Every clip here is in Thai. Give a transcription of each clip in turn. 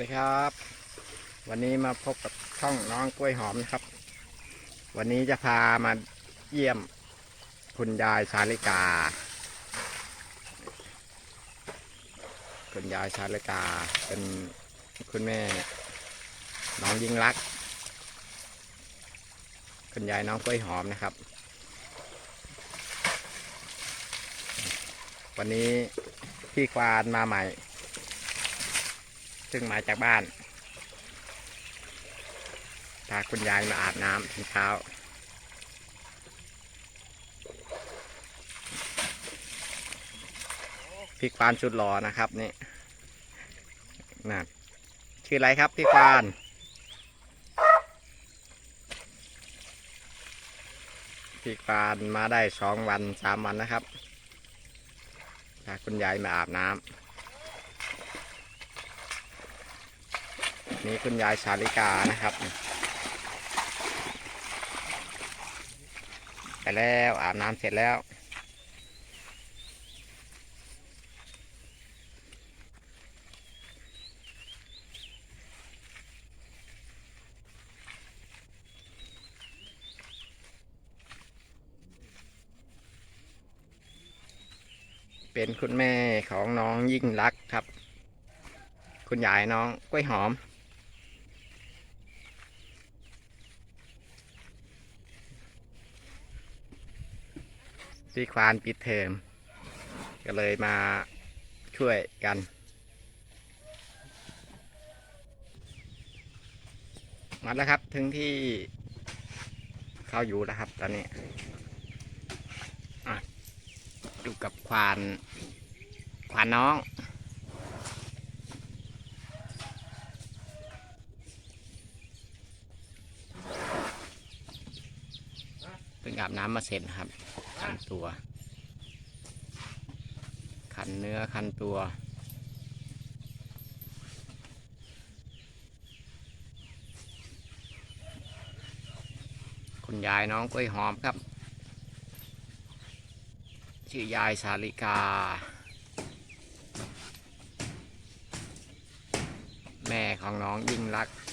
ดีครับ วันนี้มาพบกับช่องน้องกล้วยหอมนะครับ วันนี้จะพามาเยี่ยมคุณยายชาลิกา คุณยายชาลิกาเป็นคุณแม่ น้องยิ่งรัก คุณยายน้องกล้วยหอมนะครับ วันนี้พี่ควานมาใหม่ ซึ่งมาจากบ้าน พาคุณยายมาอาบน้ำถึงเช้า พี่ควานชุดหล่อนะครับนี่นั่นชื่ออะไรครับพี่ควานพี่ควานมาได้สองวันสามวันนะครับพาคุณยายมาอาบน้ำ นี่คุณยายชาลิกานะครับ ไปแล้วอาบน้ำเสร็จแล้ว เป็นคุณแม่ของน้องยิ่งรักครับ คุณยายน้องกล้วยหอม ที่ควานปิดเทอมก็เลยมาช่วยกันมาแล้วครับถึงที่เขาอยู่แล้วครับ ตอนนี้อยู่กับควานควานน้องเพิ่งอาบน้ำมาเสร็จนะครับ คันตัว คันเนื้อคันตัว คุณยายน้องกล้วยหอมครับ ชื่อยายสาลิกา แม่ของน้องยิ่งรักษ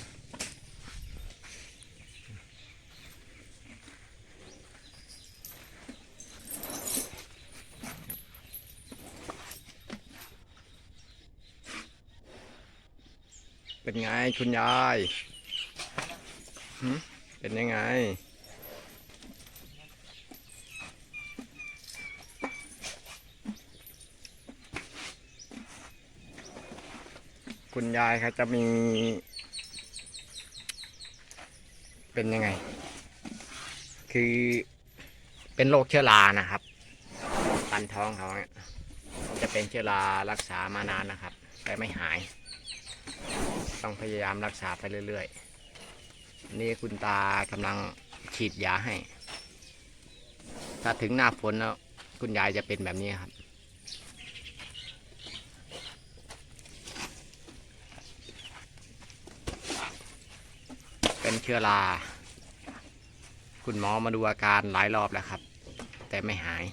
เป็นไงคุณยายเป็นยังไง คุณยายเขาจะมี เป็นยังไง คือเป็นโรคเชื้อรานะครับตันท้องเขาเนี่ยจะเป็นเชื้อรารักษามานานนะครับ แต่ไม่หาย ต้องพยายามรักษาไปเรื่อยๆ นี่คุณตากำลังฉีดยาให้ ถ้าถึงหน้าฝนแล้ว คุณยายจะเป็นแบบนี้ครับ เป็นเชื้อรา คุณหมอมาดูอาการหลายรอบแล้วครับ แต่ไม่หาย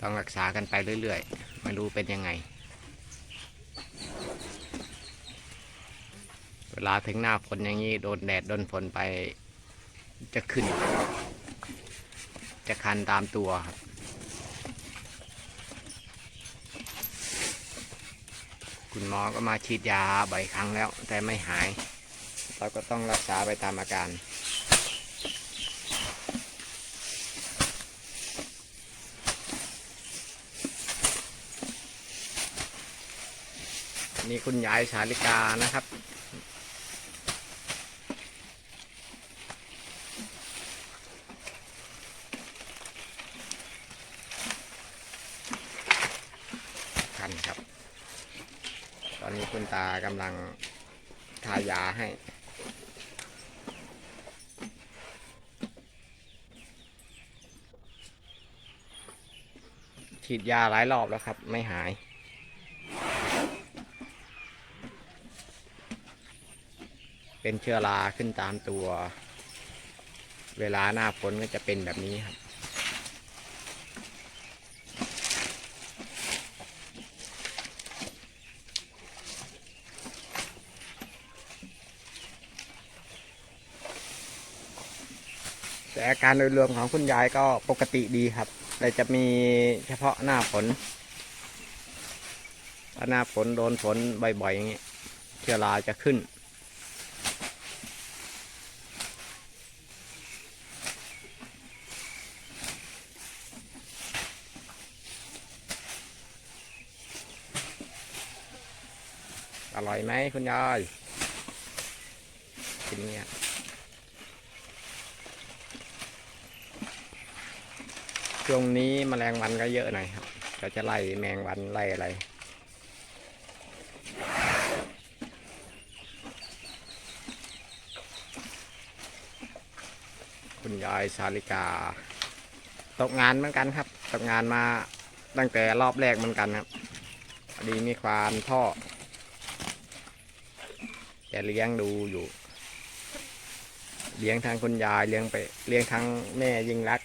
ต้องรักษากันไปเรื่อยๆ ไม่รู้เป็นยังไง เวลาถึงหน้าฝนอย่างนี้ โดนแดดโดนฝนไป จะขึ้น จะคันตามตัวครับคุณหมอก็มาฉีดยาบ่อยครั้งแล้ว แต่ไม่หาย เราก็ต้องรักษาไปตามอาการนี่คุณยายสาลิกานะครับ คันครับ ตอนนี้คุณตากำลังทายาให้ ฉีดยาหลายรอบแล้วครับ ไม่หายเป็นเชื้อราขึ้นตามตัว เวลาหน้าฝนก็จะเป็นแบบนี้ครับ แต่อาการโดยรวมของคุณยายก็ปกติดีครับ แต่จะมีเฉพาะหน้าฝนหน้าฝนโดนฝนบ่อยๆอย่างนี้เชื้อราจะขึ้น อร่อยไหมคุณยายกินเนี่ย ช่วงนี้แมลงวันก็เยอะหน่อยครับเราจะไล่แมงวันไล่อะไร คุณยายสาลิกา ตกงานเหมือนกันครับตกงานมาตั้งแต่รอบแรกเหมือนกันครับอดีมีควานพ่อแกเลี้ยงดูอยู่ เลี้ยงทางคุณยายเลี้ยงไปเลี้ยงทางแม่ยิ่งรัก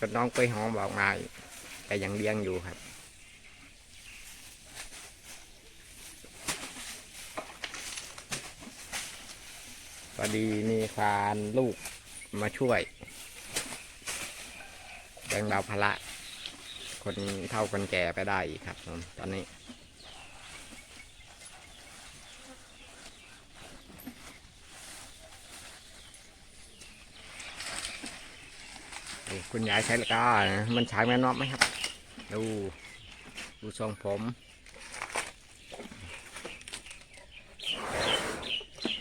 ก็น้องไปหอมบอกมาแต่ยังเลี้ยงอยู่ครับ พอดีมีควานลูกมาช่วยแบ่งเบาภาระคนเท่าคนแก่ไปได้อีกครับตอนนี้ นี่คุณยายใช้ล้วก็มันฉายแม่นอบไหมครับ ดู ดูทรงผม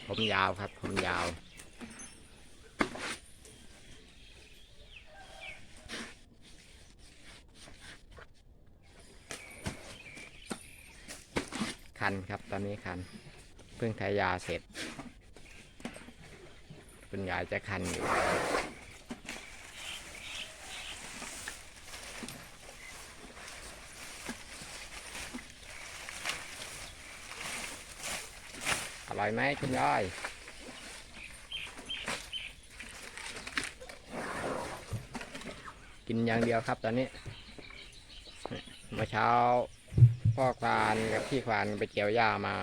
ผมยาวครับ ผมยาวคันครับตอนนี้คันเพิ่งทายาเสร็จ คุณยายจะคันอยู่ ร่อยไหมคุณยายกินอย่างเดียวครับตอนนี้เมื่อเช้าพ่อควานกับพี่ควานไปเกี่ยวหญ้ามา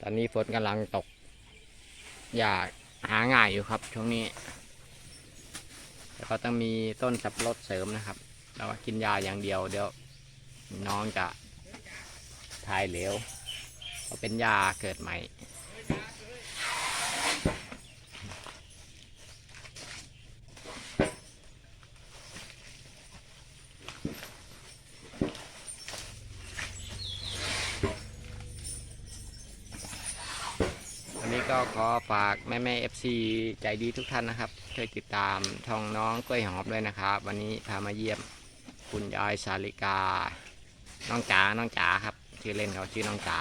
ตอนนี้ฝนกำลังตกหญ้าหาง่ายอยู่ครับช่วงนี้แล้วก็ต้องมีต้นสับปะรดเสริมนะครับ แล้วกินยาอย่างเดียวเดี๋ยวน้องจะ ทายเหลวเพราะเป็นยาเกิดใหม่ วันนี้ก็ขอฝากแม่แม่เอฟซีใจดีทุกท่านนะครับช่วยติดตามช่องน้องกล้วยหอมด้วยนะครับ วันนี้พามาเยี่ยมคุณยายสาลิกา น้องจ๋า น้องจ๋าครับ ชื่อเล่นเขาชื่อน้องจ๋า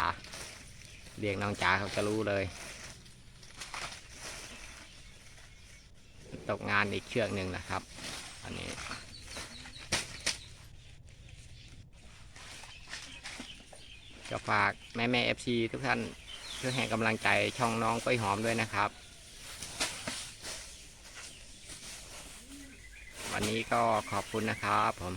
เรียกน้องจ๋าเขาจะรู้เลย ตกงานอีกเชือกหนึ่งนะครับ อันนี้จะฝากแม่แม่เอฟซีทุกท่านช่วยให้กำลังใจช่องน้องกล้วยหอมด้วยนะครับ วันนี้ก็ขอบคุณนะครับผม